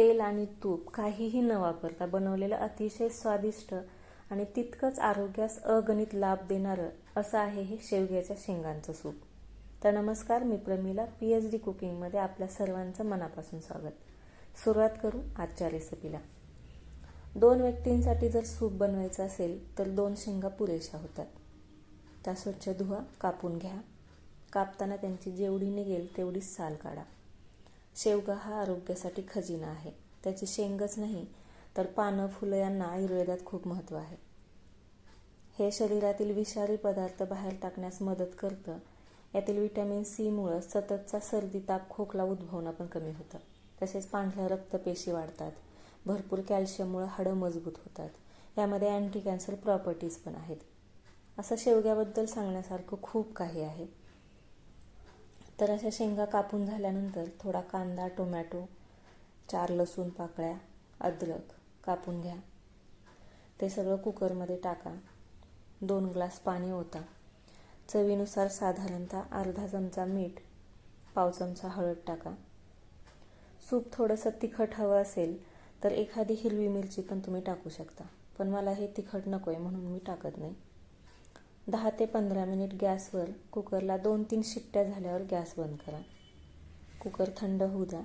तेल आणि तूप काहीही न वापरता बनवलेलं अतिशय स्वादिष्ट आणि तितकंच आरोग्यास अगणित लाभ देणारं असं आहे हे शेवग्याच्या शेंगांचं सूप. तर नमस्कार मी प्रमिला पी एच डी कुकिंगमध्ये आपल्या सर्वांचं मनापासून स्वागत. सुरुवात करू आजच्या रेसिपीला दोन व्यक्तींसाठी जर सूप बनवायचं असेल तर दोन शेंगा पुरेशा होतात. त्या स्वच्छ धुवा कापून घ्या. कापताना त्यांची जेवढी निघेल तेवढी साल काढा. शेवगा हा आरोग्यासाठी खजिना आहे. त्याची शेंगच नाही तर पानं फुलं यांना आयुर्वेदात खूप महत्त्व आहे. हे शरीरातील विषारी पदार्थ बाहेर टाकण्यास मदत करतं. यातील विटॅमिन सीमुळं सततचा सर्दी ताप खोकला उद्भवणं पण कमी होतं. तसेच पांढऱ्या रक्तपेशी वाढतात. भरपूर कॅल्शियममुळे हाडं मजबूत होतात. यामध्ये अँटी कॅन्सर प्रॉपर्टीज पण आहेत. असं शेवग्याबद्दल सांगण्यासारखं खूप काही आहे. तर अशा शेंगा कापून झाल्यानंतर थोडा कांदा टोमॅटो चार लसूण पाकळ्या अद्रक कापून घ्या. ते सगळं कुकरमध्ये टाका. दोन ग्लास पाणी होता चवीनुसार साधारणतः अर्धा चमचा मीठ पाव चमचा हळद टाका. सूप थोडंसं तिखट हवं असेल तर एखादी हिरवी मिरची पण तुम्ही टाकू शकता. पण मला हे तिखट नको आहे म्हणून मी टाकत नाही. दहा ते पंधरा मिनिट गॅसवर कुकरला दोन तीन शिट्ट्या झाल्यावर गॅस बंद करा. कुकर थंड होऊ द्या.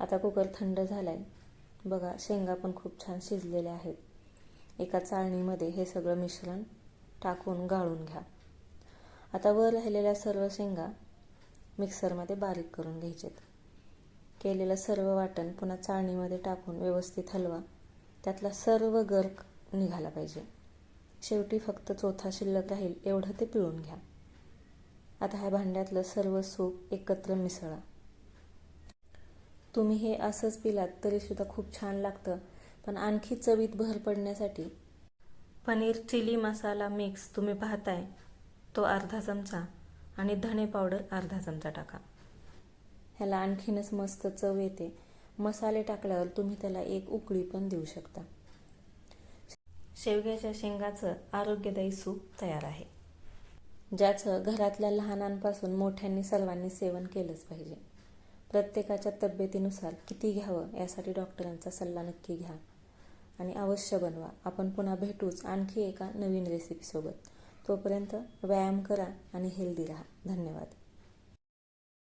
आता कुकर थंड झाला आहे बघा शेंगा पण खूप छान शिजलेल्या आहेत. एका चाळणीमध्ये हे सगळं मिश्रण टाकून गाळून घ्या. आता वर राहिलेल्या सर्व शेंगा मिक्सरमध्ये बारीक करून घ्यायचेत. केलेलं सर्व वाटण पुन्हा चाळणीमध्ये टाकून व्यवस्थित हलवा. त्यातला सर्व गर्क निघाला पाहिजे. शेवटी फक्त चोथा शिल्लक राहील एवढं ते पिळून घ्या. आता ह्या भांड्यातलं सर्व सूप एकत्र मिसळा. तुम्ही हे असंच पिलात तरीसुद्धा खूप छान लागतं पण आणखी चवीत भर पडण्यासाठी पनीर चिली मसाला मिक्स तुम्ही पाहताय तो अर्धा चमचा आणि धणे पावडर अर्धा चमचा टाका. ह्याला आणखीनच मस्त चव येते. मसाले टाकल्यावर तुम्ही त्याला एक उकळी पण देऊ शकता. शेवग्याच्या शेंगाचं आरोग्यदायी सूप तयार आहे ज्याचं घरातल्या लहानांपासून मोठ्यांनी सर्वांनी सेवन केलंच पाहिजे. प्रत्येकाच्या तब्येतीनुसार किती घ्यावं यासाठी डॉक्टरांचा सल्ला नक्की घ्या आणि अवश्य बनवा. आपण पुन्हा भेटूच आणखी एका नवीन रेसिपीसोबत तोपर्यंत व्यायाम करा आणि हेल्दी राहा. धन्यवाद.